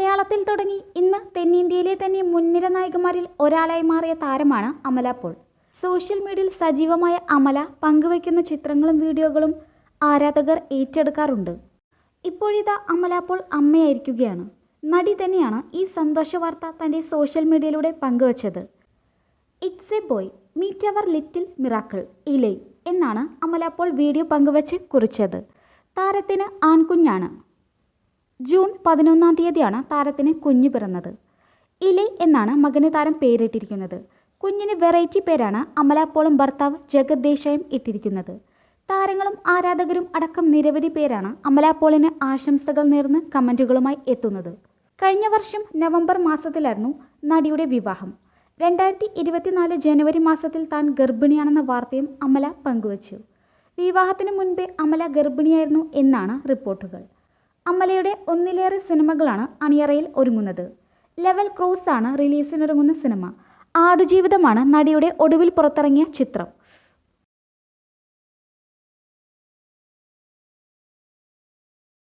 മലയാളത്തിൽ തുടങ്ങി. ഇന്ന് തെന്നിന്ത്യയിലെ തന്നെ മുൻനിര നായികമാരിൽ ഒരാളായി മാറിയ താരമാണ് അമല പോൾ. സോഷ്യൽ മീഡിയയിൽ സജീവമായ അമല പങ്കുവയ്ക്കുന്ന ചിത്രങ്ങളും വീഡിയോകളും ആരാധകർ ഏറ്റെടുക്കാറുണ്ട്. ഇപ്പോഴിതാ അമല പോൾ അമ്മയായിരിക്കുകയാണ്. നടി തന്നെയാണ് ഈ സന്തോഷ വാർത്ത തന്റെ സോഷ്യൽ മീഡിയയിലൂടെ പങ്കുവച്ചത്. It's a boy meet our little miracle Ilai എന്നാണ് അമല പോൾ വീഡിയോ പങ്കുവച്ച് കുറിച്ചത്. താരത്തിന് ആൺകുഞ്ഞാണ്. ജൂൺ പതിനൊന്നാം തീയതിയാണ് താരത്തിന് കുഞ്ഞ് പിറന്നത്. ഇലി എന്നാണ് മകന് താരം പേരിട്ടിരിക്കുന്നത്. കുഞ്ഞിന് വെറൈറ്റി പേരാണ് അമലാപ്പോളും ഭർത്താവ് ജഗത് ദേശായും ഇട്ടിരിക്കുന്നത്. താരങ്ങളും ആരാധകരും അടക്കം നിരവധി പേരാണ് അമലാപ്പോളിന് ആശംസകൾ നേർന്ന് കമന്റുകളുമായി എത്തുന്നത്. കഴിഞ്ഞ വർഷം നവംബർ മാസത്തിലായിരുന്നു നടിയുടെ വിവാഹം. രണ്ടായിരത്തി ഇരുപത്തിനാല് ജനുവരി മാസത്തിൽ താൻ ഗർഭിണിയാണെന്ന വാർത്തയും അമല പങ്കുവച്ചു. വിവാഹത്തിന് മുൻപേ അമല ഗർഭിണിയായിരുന്നു എന്നാണ് റിപ്പോർട്ടുകൾ. അമലയുടെ ഒന്നിലേറെ സിനിമകളാണ് അണിയറയിൽ ഒരുങ്ങുന്നത്. ലെവൽ ക്രോസ് ആണ് റിലീസിനൊരുങ്ങുന്ന സിനിമ. ആടുജീവിതമാണ് നടിയുടെ ഒടുവിൽ പുറത്തിറങ്ങിയ ചിത്രം.